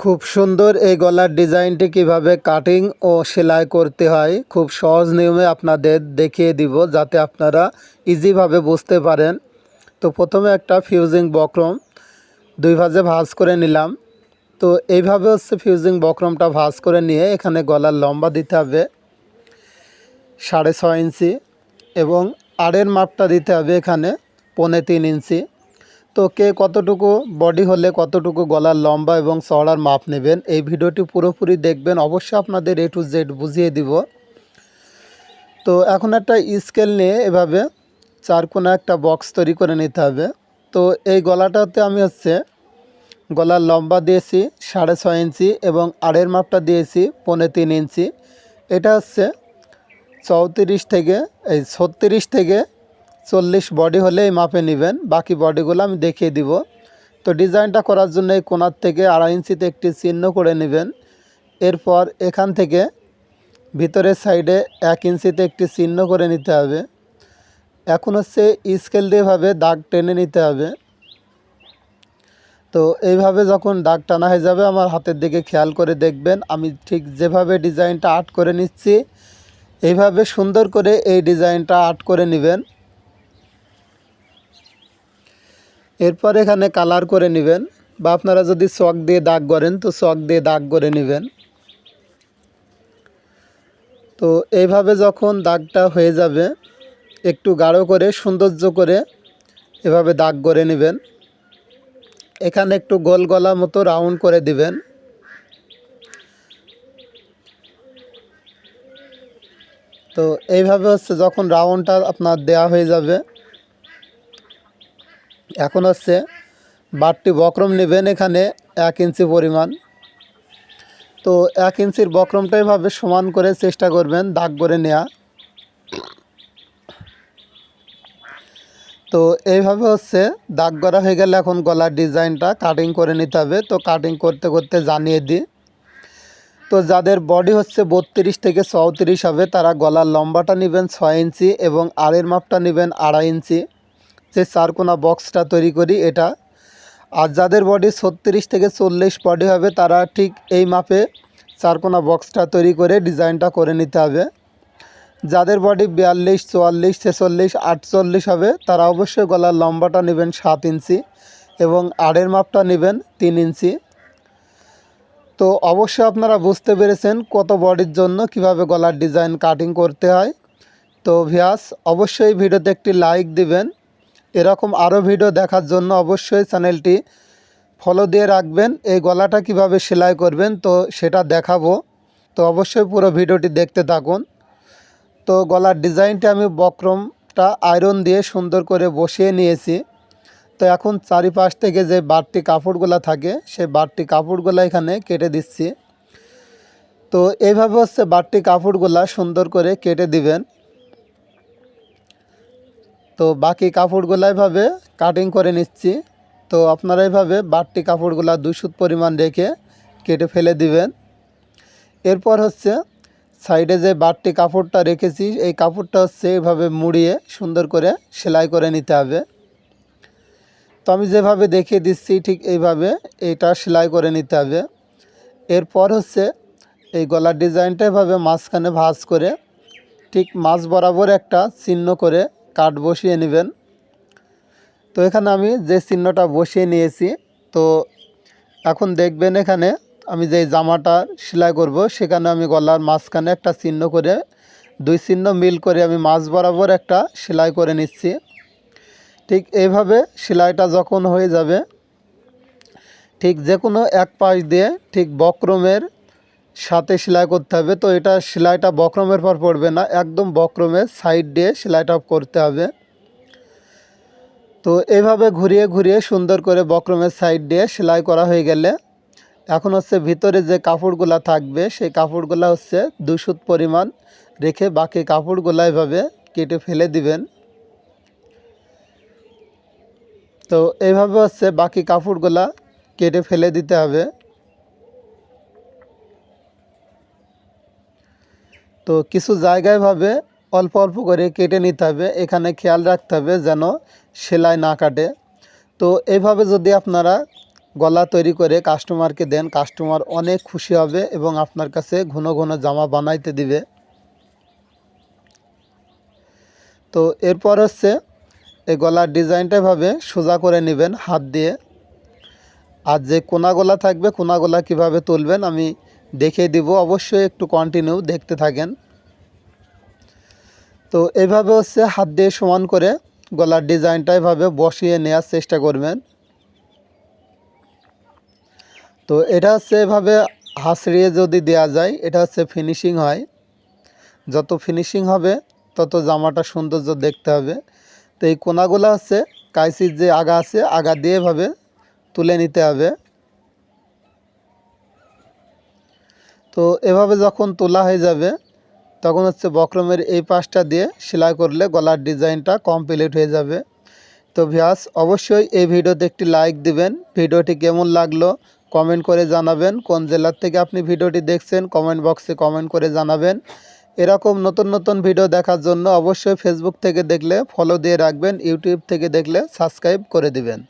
খুব সুন্দর এই গলার ডিজাইনটি কীভাবে কাটিং ও সেলাই করতে হয় খুব সহজ নিয়মে আপনাদের দেখিয়ে দিব যাতে আপনারা ইজিভাবে বুঝতে পারেন। তো প্রথমে একটা ফিউজিং বক্রম দুই ভাজে ভাজ করে নিলাম। তো এইভাবে হচ্ছে ফিউজিং বক্রমটা ভাজ করে নিয়ে এখানে গলার লম্বা দিতে হবে সাড়ে ছয় ইঞ্চি এবং আড়ের মাপটা দিতে হবে এখানে পৌনে তিন ইঞ্চি। তো কে কতটুকু বডি হলে কতটুকু গলার লম্বা এবং চড়ার মাপ নেবেন, এই ভিডিওটি পুরোপুরি দেখবেন। অবশ্যই আপনাদের এ টু জেড বুঝিয়ে দিব। তো এখন একটা স্কেল নিয়ে এভাবে চার কোনা একটা বক্স তৈরি করে নিতে হবে। তো এই গলাটাতে আমি হচ্ছে গলার লম্বা দিয়েছি সাড়ে ছয় ইঞ্চি এবং আড়ের মাপটা দিয়েছি পৌনে তিন ইঞ্চি। এটা হচ্ছে চৌত্রিশ থেকে, এই ছত্রিশ থেকে চল্লিশ বডি হলে এই মাপে নেবেন। বাকি বডিগুলো আমি দেখিয়ে দিব। তো ডিজাইনটা করার জন্য এই কোনার থেকে আড়াই ইঞ্চিতে একটি চিহ্ন করে নেবেন। এরপর এখান থেকে ভিতরের সাইডে এক ইঞ্চিতে একটি চিহ্ন করে নিতে হবে। এখন হচ্ছে স্কেল দিয়েভাবে দাগ টেনে নিতে হবে। তো এইভাবে যখন দাগ টানা হয়ে যাবে, আমার হাতের দিকে খেয়াল করে দেখবেন। আমি ঠিক যেভাবে ডিজাইনটা আর্ট করে নিচ্ছি, এইভাবে সুন্দর করে এই ডিজাইনটা আর্ট করে নেবেন। এরপর এখানে কালার করে নেবেন বা আপনারা যদি চক দিয়ে দাগ করেন, তো চক দিয়ে দাগ করে নেবেন। তো এইভাবে যখন দাগটা হয়ে যাবে, একটু গাঢ় করে, সৌন্দর্য করে এভাবে দাগ করে নেবেন। এখানে একটু গোল গলা মতো রাউন্ড করে দিবেন। তো এইভাবে হচ্ছে যখন রাউন্ডটা আপনার দেয়া হয়ে যাবে এখন হচ্ছে বারটি বক্রম নেবেন এখানে এক ইঞ্চি পরিমাণ। তো এক ইঞ্চির বক্রমটা এভাবে সমান করে চেষ্টা করবেন দাগ করে নেওয়া তো এইভাবে হচ্ছে দাগ করা হয়ে গেলে এখন গলার ডিজাইনটা কাটিং করে নিতে হবে। তো কাটিং করতে করতে জানিয়ে দিই। তো যাদের বডি হচ্ছে বত্রিশ থেকে চৌত্রিশ হবে, তারা গলার লম্বাটা নেবেন ছয় ইঞ্চি এবং আড়ের মাপটা নেবেন আড়াই ইঞ্চি। যে চারকোনা বক্সটা তৈরি করি এটা। আর যাদের বডি ছত্রিশ থেকে চল্লিশ বডি হবে, তারা ঠিক এই মাপে চারকোনা বক্সটা তৈরি করে ডিজাইনটা করে নিতে হবে। যাদের বডি বিয়াল্লিশ, চুয়াল্লিশ, ছেচল্লিশ, আটচল্লিশ হবে, তারা অবশ্যই গলার লম্বাটা নেবেন সাত ইঞ্চি এবং আড়ের মাপটা নেবেন তিন ইঞ্চি। তো অবশ্যই আপনারা বুঝতে পেরেছেন কত বডির জন্য কীভাবে গলার ডিজাইন কাটিং করতে হয়। তো ভিয়াস অবশ্যই ভিডিওতে একটি লাইক দিবেন। এরকম আরও ভিডিও দেখার জন্য অবশ্যই চ্যানেলটি ফলো দিয়ে রাখবেন। এই গলাটা কীভাবে সেলাই করবেন, তো সেটা দেখাবো। তো অবশ্যই পুরো ভিডিওটি দেখতে থাকুন। তো গলার ডিজাইনটা আমি বক্রমটা আয়রন দিয়ে সুন্দর করে বসিয়ে নিয়েছি। তো এখন চারিপাশ থেকে যে বাড়তি কাপড়গুলো থাকে সেই বাড়তি কাপড়গুলো এখানে কেটে দিচ্ছি। তো এইভাবে হচ্ছে বাড়তি কাপড়গুলা সুন্দর করে কেটে দিবেন। তো বাকি কাপড়গুলো এভাবে কাটিং করে নিচ্ছি। তো আপনারা এইভাবে বাড়তি কাপড়গুলা দুই সুত পরিমাণ রেখে কেটে ফেলে দিবেন। এরপর হচ্ছে সাইডে যে বাড়তি কাপড়টা রেখেছি, এই কাপড়টা হচ্ছে এভাবে মুড়িয়ে সুন্দর করে সেলাই করে নিতে হবে। তো আমি যেভাবে দেখিয়ে দিচ্ছি, ঠিক এইভাবে এটা সেলাই করে নিতে হবে। এরপর হচ্ছে এই গলার ডিজাইনটা এভাবে মাঝখানে ভাঁজ করে, ঠিক মাছ বরাবর একটা চিহ্ন করে কাট বসিয়ে নেবেন। তো এখানে আমি যে চিহ্নটা বসিয়ে নিয়েছি, তো এখন দেখবেন এখানে আমি যে জামাটা সেলাই করব, সেখানে আমি গলার মাঝখানে একটা চিহ্ন করে, দুই চিহ্ন মিল করে আমি মাছ বরাবর একটা সেলাই করে নিচ্ছি। ঠিক এইভাবে সেলাইটা যখন হয়ে যাবে, ঠিক যে কোনো এক পাশ দিয়ে ঠিক বক্রমের সাথে সেলাই করতে হবে। তো এটা সেলাইটা বক্রমের পর পড়বে না, একদম বক্রমের সাইড দিয়ে সেলাইটা করতে হবে। তো এইভাবে ঘুরিয়ে ঘুরিয়ে সুন্দর করে বক্রমের সাইড দিয়ে সেলাই করা হয়ে গেলে এখন হচ্ছে ভিতরে যে কাপড়গুলা থাকবে, সেই কাপড়গুলা হচ্ছে দুশুত পরিমাণ রেখে বাকি কাপড়গুলা এভাবে কেটে ফেলে দিবেন। তো এইভাবে হচ্ছে বাকি কাপড়গুলা কেটে ফেলে দিতে হবে। তো কিছু জায়গায় ভাবে অল্প অল্প করে কেটে নিতে হবে। এখানে খেয়াল রাখতে হবে যেন সেলাই না কাটে। তো এইভাবে যদি আপনারা গলা তৈরি করে কাস্টমারকে দেন কাস্টমার অনেক খুশি হবে এবং আপনার কাছে ঘন ঘন জামা বানাইতে দিবে। তো এরপর হচ্ছে এই গলার ডিজাইনটা এভাবে সোজা করে নেবেন হাত দিয়ে। আর যে কোনা গলা থাকবে কোনা গলা কীভাবে তুলবেন আমি দেখিয়ে দিব, অবশ্যই একটু কন্টিনিউ দেখতে থাকেন। তো এভাবে হচ্ছে হাত দিয়ে সমান করে গলার ডিজাইনটা এভাবে বসিয়ে নেওয়ার চেষ্টা করবেন। তো এটা হচ্ছে এভাবে হাসড়িয়ে যদি দেয়া যায়, এটা হচ্ছে ফিনিশিং হয়। যত ফিনিশিং হবে, তত জামাটা সৌন্দর্য দেখতে হবে। তো এই কোনাগুলো হচ্ছে কাইসির যে আগা আছে, আগা দিয়ে এভাবে তুলে নিতে হবে। তো এভাবে যখন তোলা হয়ে যাবে, তখন হচ্ছে বক্রমের এই পাশটা দিয়ে সেলাই করলে গলার ডিজাইনটা কমপ্লিট হয়ে যাবে। তো ভিয়াস অবশ্যই এই ভিডিওতে একটি লাইক দিবেন। ভিডিওটি কেমন লাগল কমেন্ট করে জানাবেন। কোন জেলার থেকে আপনি ভিডিওটি দেখছেন কমেন্ট বক্সে কমেন্ট করে জানাবেন। এরকম নতুন নতুন ভিডিও দেখার জন্য অবশ্যই ফেসবুক থেকে দেখলে ফলো দিয়ে রাখবেন ইউটিউব থেকে দেখলে সাবস্ক্রাইব করে দিবেন।